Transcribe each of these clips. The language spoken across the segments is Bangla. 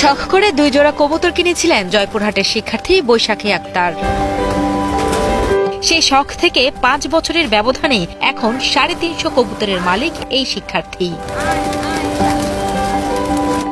শখ করে দুই জোড়া কবুতর কিনেছিলেন জয়পুরহাটের শিক্ষার্থী বৈশাখী আক্তার। সেই শখ থেকে পাঁচ বছরের ব্যবধানে এখন সাড়ে তিনশো কবুতরের মালিক এই শিক্ষার্থী।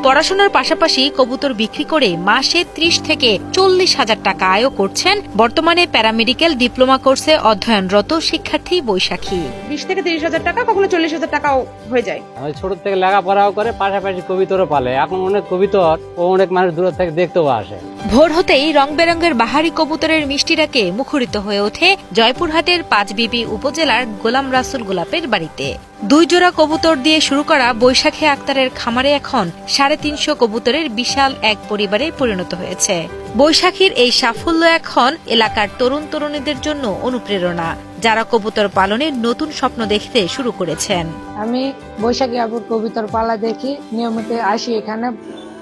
পড়াশোনার পাশাপাশি কবুতর বিক্রি করে মাসে ত্রিশ থেকে চল্লিশ হাজার টাকা আয়ও করছেন বর্তমানে প্যারামেডিক্যাল ডিপ্লোমা কোর্সে অধ্যয়নরত শিক্ষার্থী বৈশাখী। বিশ থেকে তিরিশ হাজার টাকা কখনো চল্লিশ হাজার টাকাও হয়ে যায়। আমি ছোট থেকে লেখাপড়াও করে পাশাপাশি কবিতরও পালে। এখন অনেক কবিতর ও অনেক মানুষ দূর থেকে দেখতেও আসে। ভোর হতেই রং বেরঙের বাহারি কবুতরের মিষ্টিটাকে মুখরিত হয়ে ওঠে জয়পুরহাটের পাঁচবিবি উপজেলার গোলাম রাসুল গোলাপের বাড়িতে। দুই জোড়া কবুতর দিয়ে শুরু করা বৈশাখী আক্তারের খামারে এখন সাড়ে তিনশো কবুতরের বিশাল এক পরিবারে পরিণত হয়েছে। বৈশাখীর এই সাফল্য এখন এলাকার তরুণ তরুণীদের জন্য অনুপ্রেরণা, যারা কবুতর পালনের নতুন স্বপ্ন দেখতে শুরু করেছেন। আমি বৈশাখী আবুর কবুতর পালা দেখি, নিয়মিত আসি এখানে।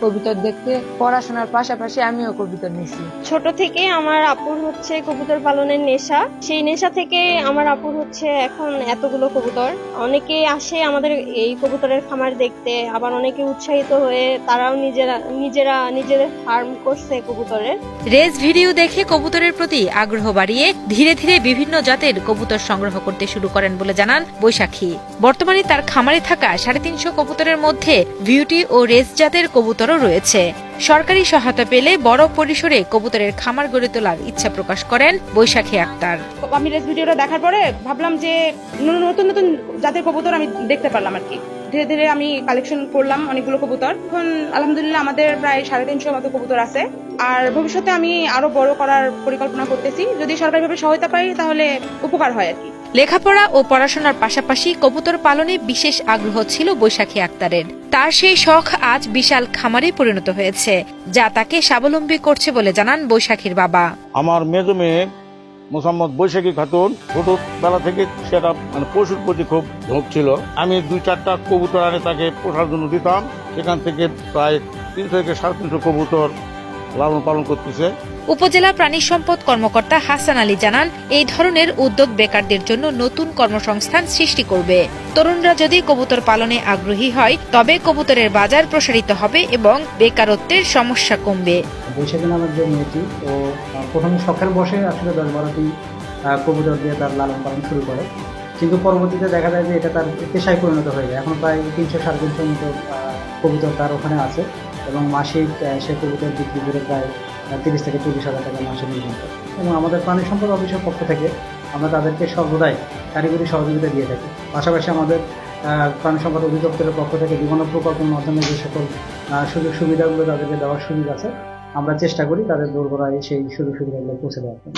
কবিতর দেখতে পড়াশোনার পাশাপাশি আমিও কবিতর নিছি। ছোট থেকে আমার আপুর হচ্ছে কবুতর পালনের নেশা। সেই নেশা থেকে আমার আপুর হচ্ছে এখন এতগুলো কবুতর। অনেকে আসে আমাদের এই কবুতরের খামার দেখতে আবার অনেকে উৎসাহিত হয়ে তারাও নিজেরা নিজেরা নিজেদের ফার্ম করছে কবুতরের। রেস ভিডিও দেখে কবুতরের প্রতি আগ্রহ বাড়িয়ে ধীরে ধীরে বিভিন্ন জাতের কবুতর সংগ্রহ করতে শুরু করেন বলে জানান বৈশাখী। বর্তমানে তার খামারে থাকা সাড়ে তিনশো কবুতরের মধ্যে বিউটি ও রেস জাতের কবুতরও রয়েছে। সরকারি সহায়তা পেলে বড় পরিসরে কবুতরের খামার গড়ে তোলার ইচ্ছা প্রকাশ করেন বৈশাখী আক্তার। আমি রেস ভিডিওটা দেখার পরে ভাবলাম যে নতুন নতুন জাতের কবুতর আমি দেখতে পারলাম আর কি। ধীরে ধীরে আমি কালেকশন করলাম অনেকগুলো কবুতর। এখন আলহামদুলিল্লাহ আমাদের প্রায় সাড়ে তিনশো মতো কবুতর আছে। আর ভবিষ্যতে আমি আরও বড় করার পরিকল্পনা করতেছি। যদি সরকারিভাবে সহায়তা পাই তাহলে উপকার হয় আর কি। লেখাপড়া ও পড়াশোনার পাশাপাশি কবুতর পালনে বিশেষ আগ্রহ ছিল বৈশাখী আক্তারের। তার সেই শখ আজ বিশাল খামারে পরিণত হয়েছে, যা তাকে স্বাবলম্বী করছে বলে জানান বৈশাখীর বাবা। আমার মেজ মেয়ে মোসাম্মদ বৈশাখী খাতুন, ছোটবেলা থেকে সেটা মানে পশুর প্রতি খুব ঝোঁক ছিল। আমি দুই চারটা কবুতর আনে তাকে পোষার জন্য দিতাম। সেখান থেকে প্রায় তিনশো থেকে সাড়ে তিনশো কবুতর লালন পালন করতেছে। উপজেলা প্রাণী সম্পদ কর্মকর্তা হাসান আলী জানান এই ধরনের উদ্যোগ বেকারদের জন্য নতুন কর্মসংস্থান সৃষ্টি করবে। তরুণরা যদি কবুতর পালনে আগ্রহী হয় তবে কবুতরের বাজার প্রসারিত হবে এবং বেকারত্বের সমস্যা কমবে। বৈশাখী নামের যে মেয়েটি ও প্রথমে শখের বসে আসলে দশ বারোটি কবুতর দিয়ে তার লালন পালন শুরু করে। কিন্তু পরবর্তীতে দেখা যায় যে এটা তার পেশায় পরিণত হয়ে যায়। এখন প্রায় তিনশো সাড়ে তিনশোর মতো কবুতর তার ওখানে আছে। এবং মাসিক সে কবুতর বিক্রি করে প্রায় তিরিশ থেকে চল্লিশ হাজার টাকা মাসে করে এবং আমাদের প্রাণী সম্পদ অফিসের পক্ষ থেকে আমরা তাদেরকে সর্বদাই কারিগরি সহযোগিতা দিয়ে থাকি। পাশাপাশি আমাদের প্রাণী সম্পদ অধিদপ্তরের পক্ষ থেকে বিভিন্ন প্রকল্পের মাধ্যমে যে সকল সুযোগ সুবিধাগুলো তাদেরকে দেওয়ার সুযোগ আছে, আমরা চেষ্টা করি তাদের দোরগোড়ায় সেই সুযোগ সুবিধাগুলো পৌঁছে দেওয়ার জন্য।